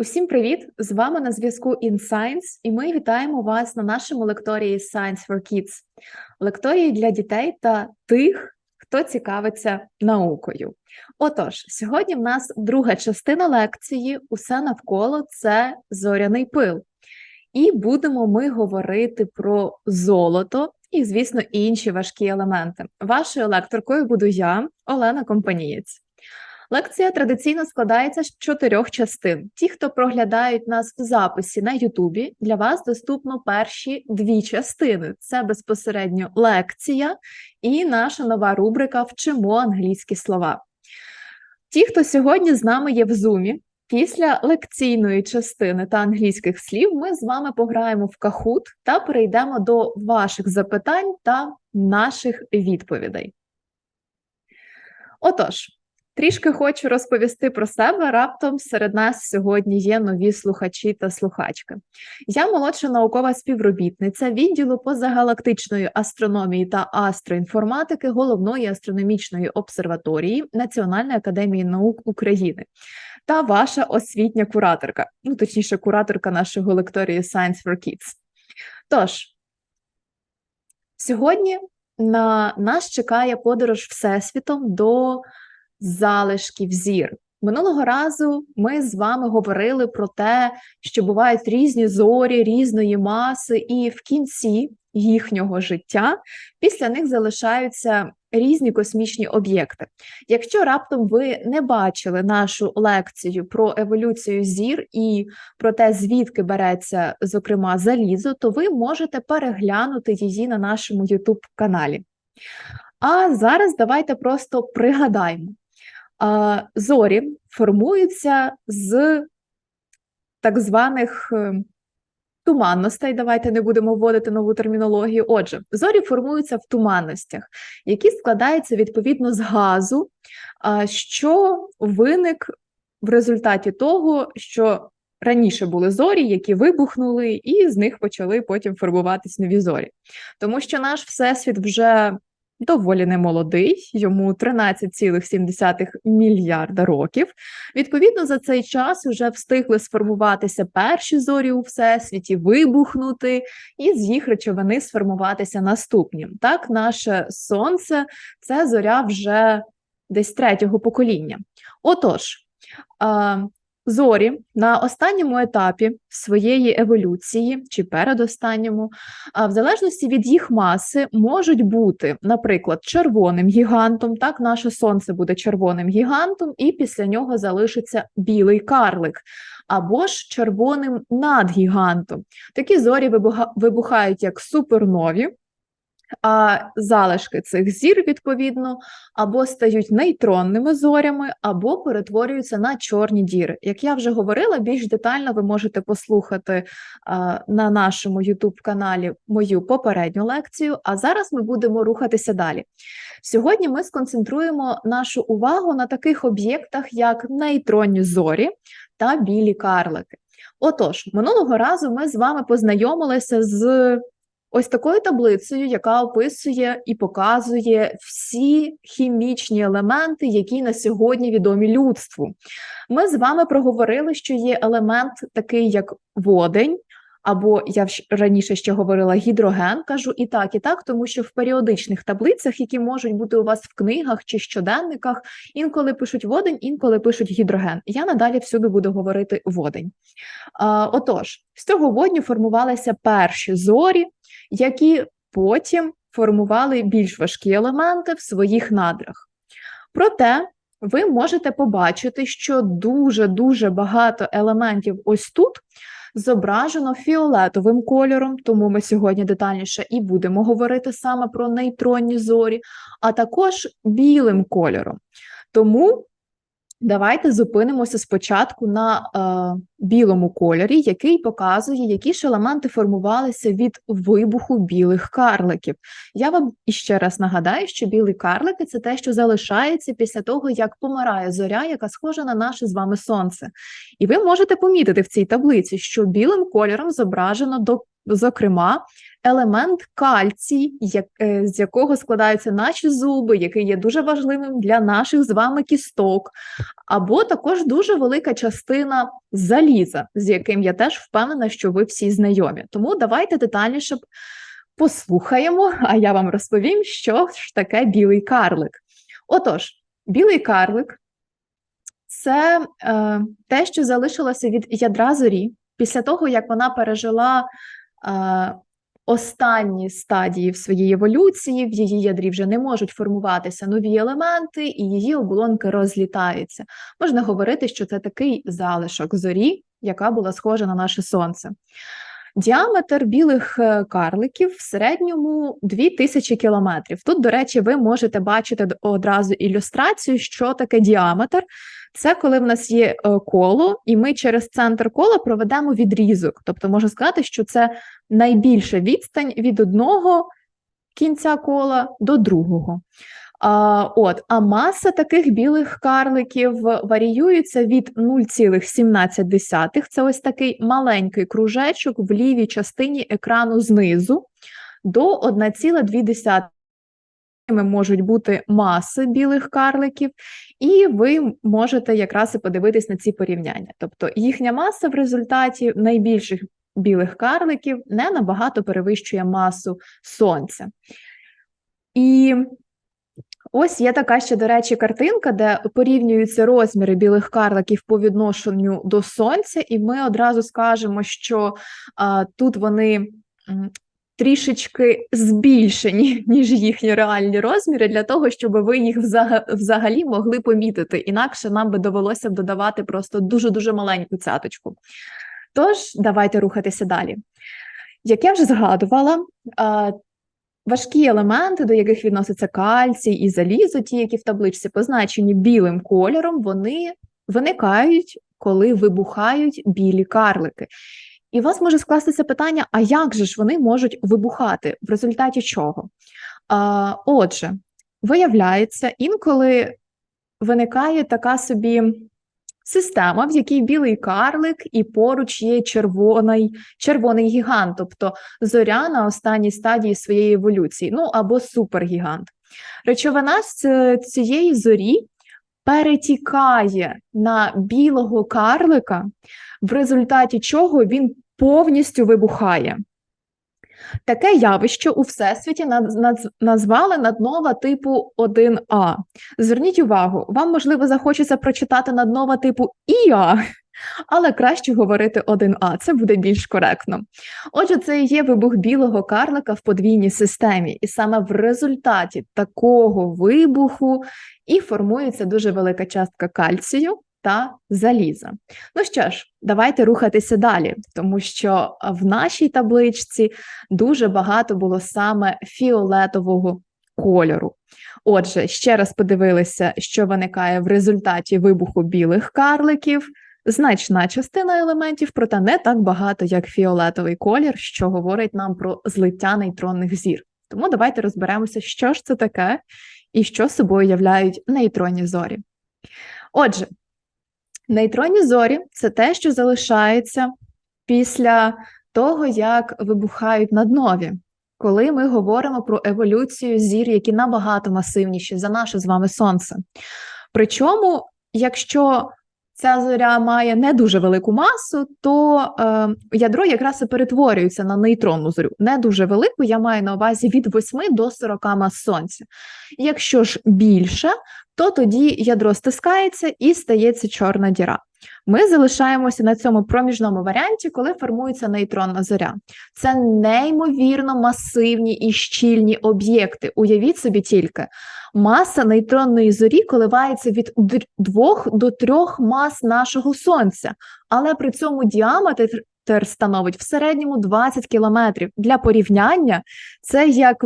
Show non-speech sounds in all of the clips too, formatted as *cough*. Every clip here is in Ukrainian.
Усім привіт! З вами на зв'язку InScience, і ми вітаємо вас на нашому лекторії Science for Kids, лекторії для дітей та тих, хто цікавиться наукою. Отож, сьогодні в нас друга частина лекції Усе навколо це зоряний пил. І будемо ми говорити про золото і, звісно, інші важкі елементи. Вашою лекторкою буду я, Олена Компанієць. Лекція традиційно складається з чотирьох частин. Ті, хто проглядають нас в записі на Ютубі, для вас доступно перші дві частини: це безпосередньо лекція і наша нова рубрика Вчимо англійські слова. Ті, хто сьогодні з нами є в зумі, після лекційної частини та англійських слів, ми з вами пограємо в кахут та перейдемо до ваших запитань та наших відповідей. Отож. Трішки хочу розповісти про себе. Раптом серед нас сьогодні є нові слухачі та слухачки. Я молодша наукова співробітниця відділу позагалактичної астрономії та астроінформатики головної астрономічної обсерваторії Національної академії наук України та ваша освітня кураторка, ну точніше, кураторка нашого лекторії Science for Kids. Тож, сьогодні на нас чекає подорож Всесвітом до залишків зір. Минулого разу ми з вами говорили про те, що бувають різні зорі різної маси, і в кінці їхнього життя після них залишаються різні космічні об'єкти. Якщо раптом ви не бачили нашу лекцію про еволюцію зір і про те, звідки береться, зокрема, залізо, то ви можете переглянути її на нашому YouTube каналі. А зараз давайте просто пригадаємо зорі формуються з так званих е, туманностей. Давайте не будемо вводити нову термінологію. Отже, зорі формуються в туманностях, які складаються відповідно з газу, що виник в результаті того, що раніше були зорі, які вибухнули, і з них почали потім формуватись нові зорі. Тому що наш всесвіт вже доволі немолодий, йому 13,7 мільярда років. Відповідно, за цей час вже встигли сформуватися перші зорі у всесвіті, вибухнути, і з їх речовини сформуватися наступні. Так, наше сонце це зоря вже десь третього покоління. Отож. Зорі на останньому етапі своєї еволюції чи передостанньому, в залежності від їх маси, можуть бути, наприклад, червоним гігантом. Так, наше сонце буде червоним гігантом, і після нього залишиться білий карлик, або ж червоним надгігантом. Такі зорі вибухають як супернові а залишки цих зір, відповідно, або стають нейтронними зорями, або перетворюються на чорні діри. Як я вже говорила, більш детально ви можете послухати на нашому YouTube-каналі мою попередню лекцію, а зараз ми будемо рухатися далі. Сьогодні ми сконцентруємо нашу увагу на таких об'єктах, як нейтронні зорі та білі карлики. Отож, минулого разу ми з вами познайомилися з ось такою таблицею, яка описує і показує всі хімічні елементи, які на сьогодні відомі людству. Ми з вами проговорили, що є елемент такий, як водень. Або я раніше ще говорила гідроген, кажу і так, і так, тому що в періодичних таблицях, які можуть бути у вас в книгах чи щоденниках, інколи пишуть водень, інколи пишуть гідроген. Я надалі всюди буду говорити водень. А, Отож, з цього водню формувалися перші зорі, які потім формували більш важкі елементи в своїх надрах. Проте ви можете побачити, що дуже-дуже багато елементів ось тут зображено фіолетовим кольором, тому ми сьогодні детальніше і будемо говорити саме про нейтронні зорі, а також білим кольором. Тому Давайте зупинимося спочатку на е, білому кольорі, який показує, які ж елементи формувалися від вибуху білих карликів. Я вам іще раз нагадаю, що білі карлики це те, що залишається після того, як помирає зоря, яка схожа на наше з вами сонце. І ви можете помітити в цій таблиці, що білим кольором зображено до зокрема, елемент кальцій, як, е, з якого складаються наші зуби, який є дуже важливим для наших з вами кісток, або також дуже велика частина заліза, з яким я теж впевнена, що ви всі знайомі. Тому давайте детальніше послухаємо, а я вам розповім, що ж таке білий карлик. Отож, білий карлик це е, те, що залишилося від ядра зорі після того, як вона пережила останні стадії в своїй еволюції, в її ядрі вже не можуть формуватися нові елементи, і її оболонки розлітаються. Можна говорити, що це такий залишок зорі, яка була схожа на наше сонце. Діаметр білих е, карликів в середньому 2000 кілометрів. Тут, до речі, ви можете бачити одразу ілюстрацію, що таке діаметр. Це коли в нас є е, коло, і ми через центр кола проведемо відрізок. Тобто, можна сказати, що це найбільша відстань від одного кінця кола до другого. А, От, а маса таких білих карликів варіюється від 0,17, це ось такий маленький кружечок в лівій частині екрану знизу, до 1,2 можуть бути маси білих карликів, і ви можете якраз і подивитись на ці порівняння. Тобто їхня маса в результаті найбільших білих карликів не набагато перевищує масу сонця. І ось є така ще, до речі, картинка, де порівнюються розміри білих карликів по відношенню до сонця, і ми одразу скажемо, що а, тут вони трішечки збільшені, *laughs* ніж їхні реальні розміри, для того, щоб ви їх взагалі могли помітити. Інакше нам би довелося б додавати просто дуже-дуже маленьку цяточку. Тож, давайте рухатися далі. Як я вже згадувала, важкі елементи, до яких відноситься кальцій і залізо, ті, які в табличці позначені білим кольором, вони виникають, коли вибухають білі карлики. І у вас може скластися питання: а як же ж вони можуть вибухати? В результаті чого? А, Отже, виявляється, інколи виникає така собі система, в якій білий карлик і поруч є червоний червоний гігант, тобто зоря на останній стадії своєї еволюції, ну або супергігант. Речовина з цієї зорі перетікає на білого карлика, в результаті чого він повністю вибухає. Таке явище у всесвіті назвали наднова типу 1А. Зверніть увагу, вам, можливо, захочеться прочитати наднова типу ІА, але краще говорити 1А, це буде більш коректно. Отже, це і є вибух білого карлика в подвійній системі, і саме в результаті такого вибуху і формується дуже велика частка кальцію та заліза. Ну що ж, давайте рухатися далі, тому що в нашій табличці дуже багато було саме фіолетового кольору. Отже, ще раз подивилися, що виникає в результаті вибуху білих карликів. Значна частина елементів, проте не так багато, як фіолетовий колір, що говорить нам про злиття нейтронних зір. Тому давайте розберемося, що ж це таке і що собою являють нейтронні зорі. Отже, нейтронні зорі це те, що залишається після того, як вибухають наднові. Коли ми говоримо про еволюцію зір, які набагато масивніші за наше з вами сонце. Причому, якщо ця зоря має не дуже велику масу, то е, ядро якраз і перетворюється на нейтронну зорю. Не дуже велику, я маю на увазі від 8 до 40 мас сонця. Якщо ж більше, то тоді ядро стискається і стається чорна діра. Ми залишаємося на цьому проміжному варіанті, коли формується нейтронна зоря. Це неймовірно масивні і щільні об'єкти. Уявіть собі тільки, маса нейтронної зорі коливається від 2 до 3 мас нашого сонця, але при цьому діаметр становить в середньому 20 кілометрів. Для порівняння це як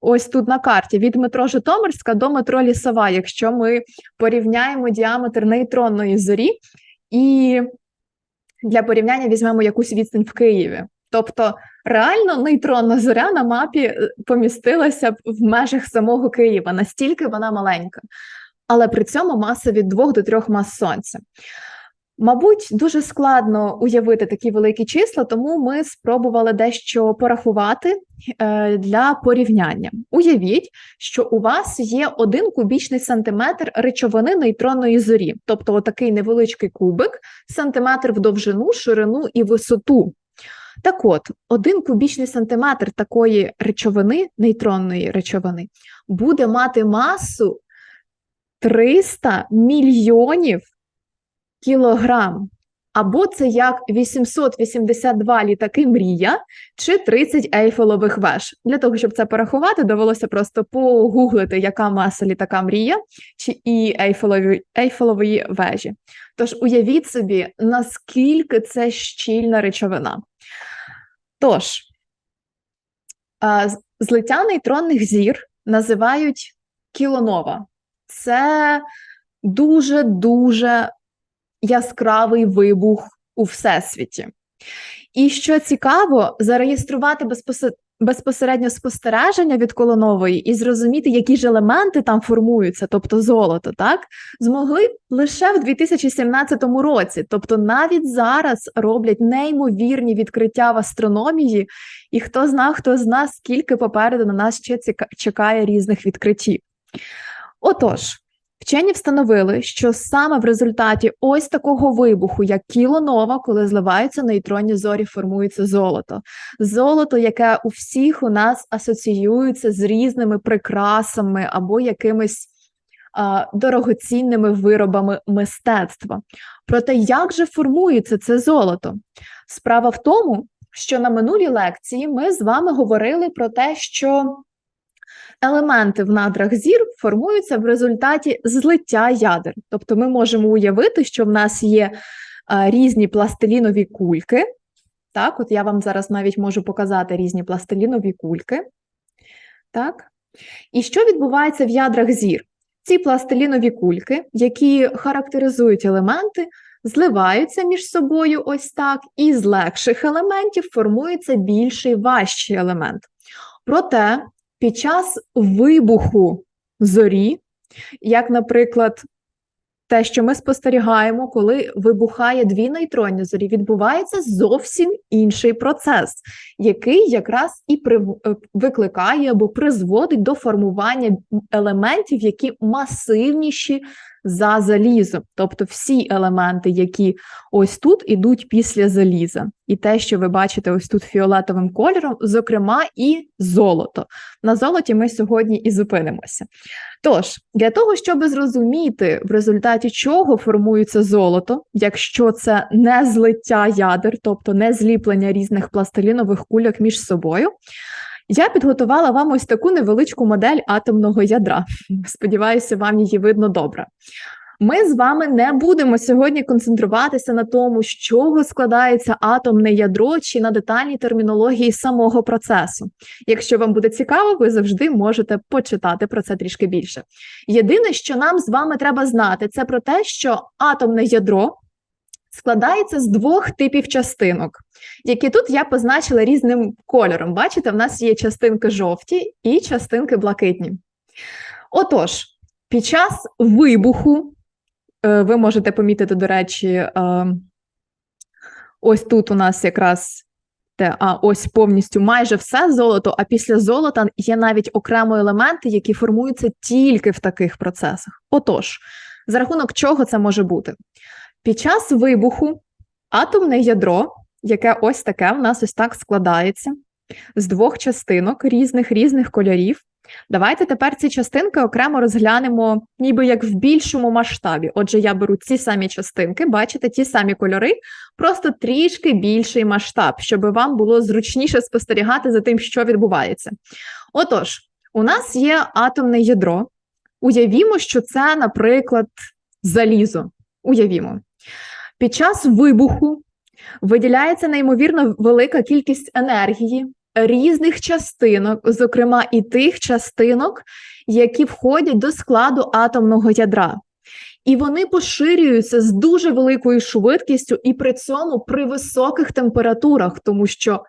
ось тут на карті від метро Житомирська до метро Лісова, якщо ми порівняємо діаметр нейтронної зорі, і для порівняння візьмемо якусь відстань в Києві. Тобто реально нейтронна зоря на мапі е, помістилася в межах самого Києва, настільки вона маленька, але при цьому маса від 2 до 3 мас сонця. Мабуть, дуже складно уявити такі великі числа, тому ми спробували дещо порахувати е, для порівняння. Уявіть, що у вас є один кубічний сантиметр речовини нейтронної зорі, тобто отакий невеличкий кубик, сантиметр в довжину, ширину і висоту. Так от, один кубічний сантиметр такої речовини, нейтронної речовини, буде мати масу 300 мільйонів кілограм. Або це як 882 літаки мрія чи 30 ейфелових веж. Для того, щоб це порахувати, довелося просто погуглити, яка маса літака мрія чи і ейфелові, ейфелової вежі. Тож уявіть собі, наскільки це щільна речовина. Тож, злиття нейтронних зір називають кілонова. Це дуже-дуже яскравий вибух у всесвіті. І що цікаво, зареєструвати безпосередньо спостереження від колонової і зрозуміти, які ж елементи там формуються, тобто золото, так змогли лише в 2017 році. Тобто, навіть зараз роблять неймовірні відкриття в астрономії, і хто зна, хто з нас скільки попереду на нас ще чекає різних відкриттів. Отож. Вчені встановили, що саме в результаті ось такого вибуху, як кілонова, коли зливаються нейтронні зорі, формується золото. Золото, яке у всіх у нас асоціюється з різними прикрасами або якимись а, дорогоцінними виробами мистецтва. Проте, як же формується це золото? Справа в тому, що на минулій лекції ми з вами говорили про те, що елементи в надрах зір формуються в результаті злиття ядер. Тобто ми можемо уявити, що в нас є а, різні пластилінові кульки. Так, от я вам зараз навіть можу показати різні пластилінові кульки. Так. І що відбувається в ядрах зір? Ці пластилінові кульки, які характеризують елементи, зливаються між собою ось так, і з легших елементів формується більший важчий елемент. Проте під час вибуху зорі, як, наприклад, те, що ми спостерігаємо, коли вибухає дві нейтронні зорі, відбувається зовсім інший процес, який якраз і. Е, викликає або призводить до формування елементів, які масивніші за залізо. Тобто всі елементи, які ось тут ідуть після заліза. І те, що ви бачите ось тут фіолетовим кольором, зокрема, і золото. На золоті ми сьогодні і зупинимося. Тож, для того, щоб зрозуміти, в результаті чого формується золото, якщо це не злиття ядер, тобто не зліплення різних пластилінових кульок між собою. Я підготувала вам ось таку невеличку модель атомного ядра. Сподіваюся, вам її видно добре. Ми з вами не будемо сьогодні концентруватися на тому, з чого складається атомне ядро чи на детальній термінології самого процесу. Якщо вам буде цікаво, ви завжди можете почитати про це трішки більше. Єдине, що нам з вами треба знати, це про те, що атомне ядро складається з двох типів частинок, які тут я позначила різним кольором. Бачите, в нас є частинки жовті і частинки блакитні. Отож, під час вибуху, е, ви можете помітити, до речі, е, ось тут у нас якраз а ось повністю майже все золото, а після золота є навіть окремо елементи, які формуються тільки в таких процесах. Отож, за рахунок чого це може бути? Під час вибуху атомне ядро, яке ось таке в нас ось так складається з двох частинок різних різних кольорів. Давайте тепер ці частинки окремо розглянемо, ніби як в більшому масштабі. Отже, я беру ці самі частинки, бачите, ті самі кольори, просто трішки більший масштаб, щоб вам було зручніше спостерігати за тим, що відбувається. Отож, у нас є атомне ядро. Уявімо, що це, наприклад, залізо. Уявімо. Під час вибуху виділяється неймовірно велика кількість енергії різних частинок, зокрема і тих частинок, які входять до складу атомного ядра. І вони поширюються з дуже великою швидкістю, і при цьому при високих температурах, тому що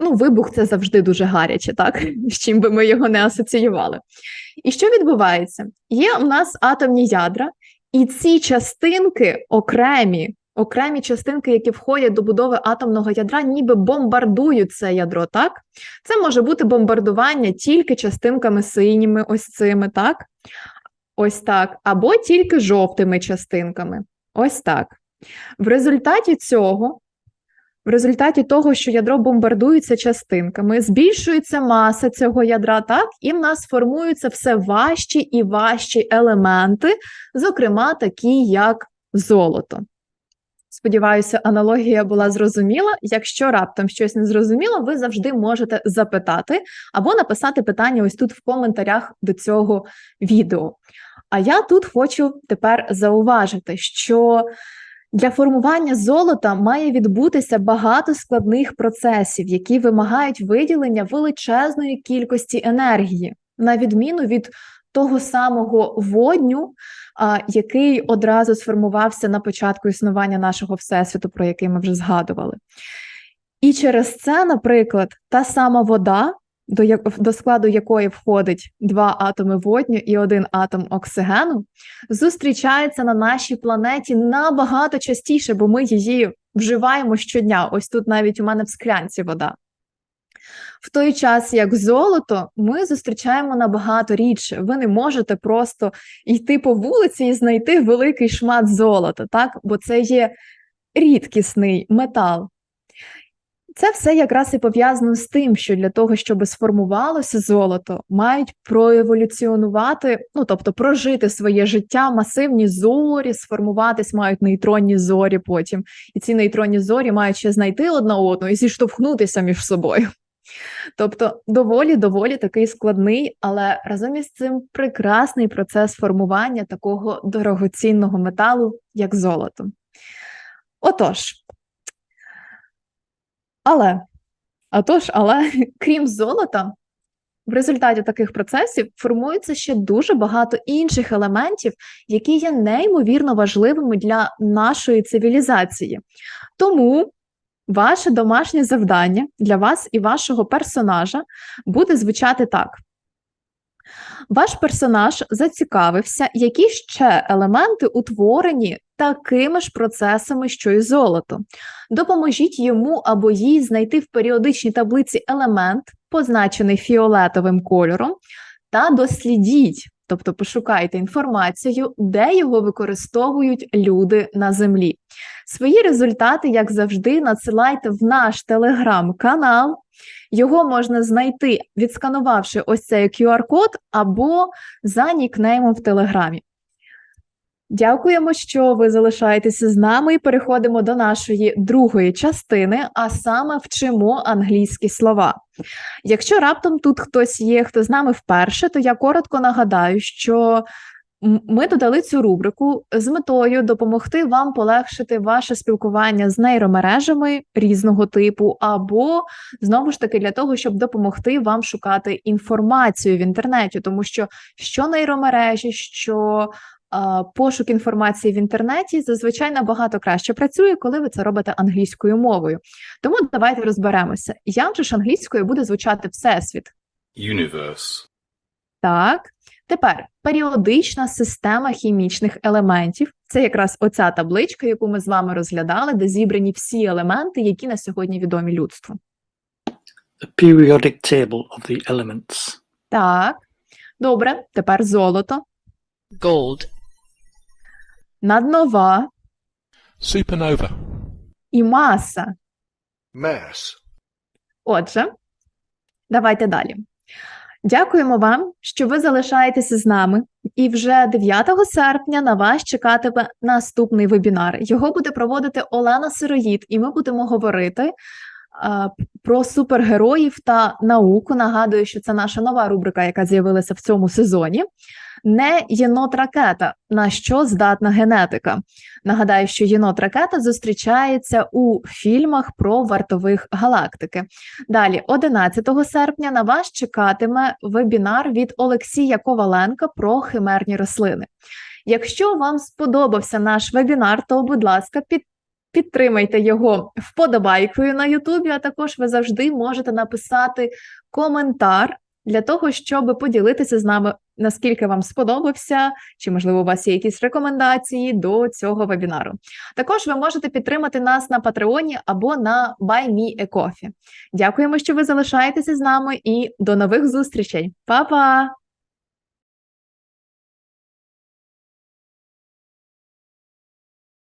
ну, вибух це завжди дуже гаряче, так? З чим би ми його не асоціювали. І що відбувається? Є у нас атомні ядра, І ці частинки окремі, окремі частинки, які входять до будови атомного ядра, ніби бомбардують це ядро, так? Це може бути бомбардування тільки частинками синіми, ось цими, так? Ось так, або тільки жовтими частинками. Ось так. В результаті цього, в результаті того, що ядро бомбардується частинками, збільшується маса цього ядра, так, і в нас формуються все важчі і важчі елементи, зокрема, такі як золото. Сподіваюся, аналогія була зрозуміла. Якщо раптом щось не зрозуміло, ви завжди можете запитати або написати питання ось тут в коментарях до цього відео. А я тут хочу тепер зауважити, що для формування золота має відбутися багато складних процесів, які вимагають виділення величезної кількості енергії, на відміну від того самого водню, який одразу сформувався на початку існування нашого всесвіту, про який ми вже згадували. І через це, наприклад, та сама вода, до як- до складу якої входить два атоми водню і один атом оксигену, зустрічається на нашій планеті набагато частіше, бо ми її вживаємо щодня. Ось тут навіть у мене в склянці вода. В той час, як золото, ми зустрічаємо набагато рідше. Ви не можете просто йти по вулиці і знайти великий шмат золота, так? бо це є рідкісний метал. Це все якраз і пов'язано з тим, що для того, щоб сформувалося золото, мають проеволюціонувати, ну тобто прожити своє життя, масивні зорі, сформуватись мають нейтронні зорі потім. І ці нейтронні зорі мають ще знайти одна одну і зіштовхнутися між собою. Тобто доволі доволі такий складний, але разом із цим прекрасний процес формування такого дорогоцінного металу, як золото. Отож, але, а тож, але *laughs* крім золота, в результаті таких процесів формується ще дуже багато інших елементів, які є неймовірно важливими для нашої цивілізації. Тому ваше домашнє завдання для вас і вашого персонажа буде звучати так. Ваш персонаж зацікавився, які ще елементи утворені такими ж процесами, що й золото. Допоможіть йому або їй знайти в періодичній таблиці елемент, позначений фіолетовим кольором, та дослідіть, тобто пошукайте інформацію, де його використовують люди на землі. Свої результати, як завжди, надсилайте в наш телеграм-канал. Його можна знайти, відсканувавши ось цей QR-код або за нікнеймом в Телеграмі. Дякуємо, що ви залишаєтеся з нами і переходимо до нашої другої частини, а саме вчимо англійські слова. Якщо раптом тут хтось є, хто з нами вперше, то я коротко нагадаю, що ми додали цю рубрику з метою допомогти вам полегшити ваше спілкування з нейромережами різного типу, або знову ж таки для того, щоб допомогти вам шукати інформацію в інтернеті, тому що що нейромережі, що а, пошук інформації в інтернеті зазвичай набагато краще працює, коли ви це робите англійською мовою. Тому давайте розберемося. Як же ж англійською буде звучати всесвіт? universe, Так, тепер періодична система хімічних елементів. Це якраз оця табличка, яку ми з вами розглядали, де зібрані всі елементи, які на сьогодні відомі людству. The periodic table of the elements. Так, добре, тепер золото, gold, наднова Supernova. і маса. mass, Отже, давайте далі. Дякуємо вам, що ви залишаєтеся з нами. І вже 9 серпня на вас чекатиме наступний вебінар. Його буде проводити Олена Сироїд, і ми будемо говорити а, про супергероїв та науку. Нагадую, що це наша нова рубрика, яка з'явилася в цьому сезоні. Не єнот ракета, на що здатна генетика. Нагадаю, що єнот ракета зустрічається у фільмах про вартових галактики. Далі, 11 серпня, на вас чекатиме вебінар від Олексія Коваленка про химерні рослини. Якщо вам сподобався наш вебінар, то, будь ласка, під, підтримайте його вподобайкою на Ютубі, а також ви завжди можете написати коментар для того, щоб поділитися з нами, наскільки вам сподобався, чи можливо у вас є якісь рекомендації до цього вебінару. Також ви можете підтримати нас на Патреоні або на Buy Me a Coffee. Дякуємо, що ви залишаєтеся з нами, і до нових зустрічей. Па-па!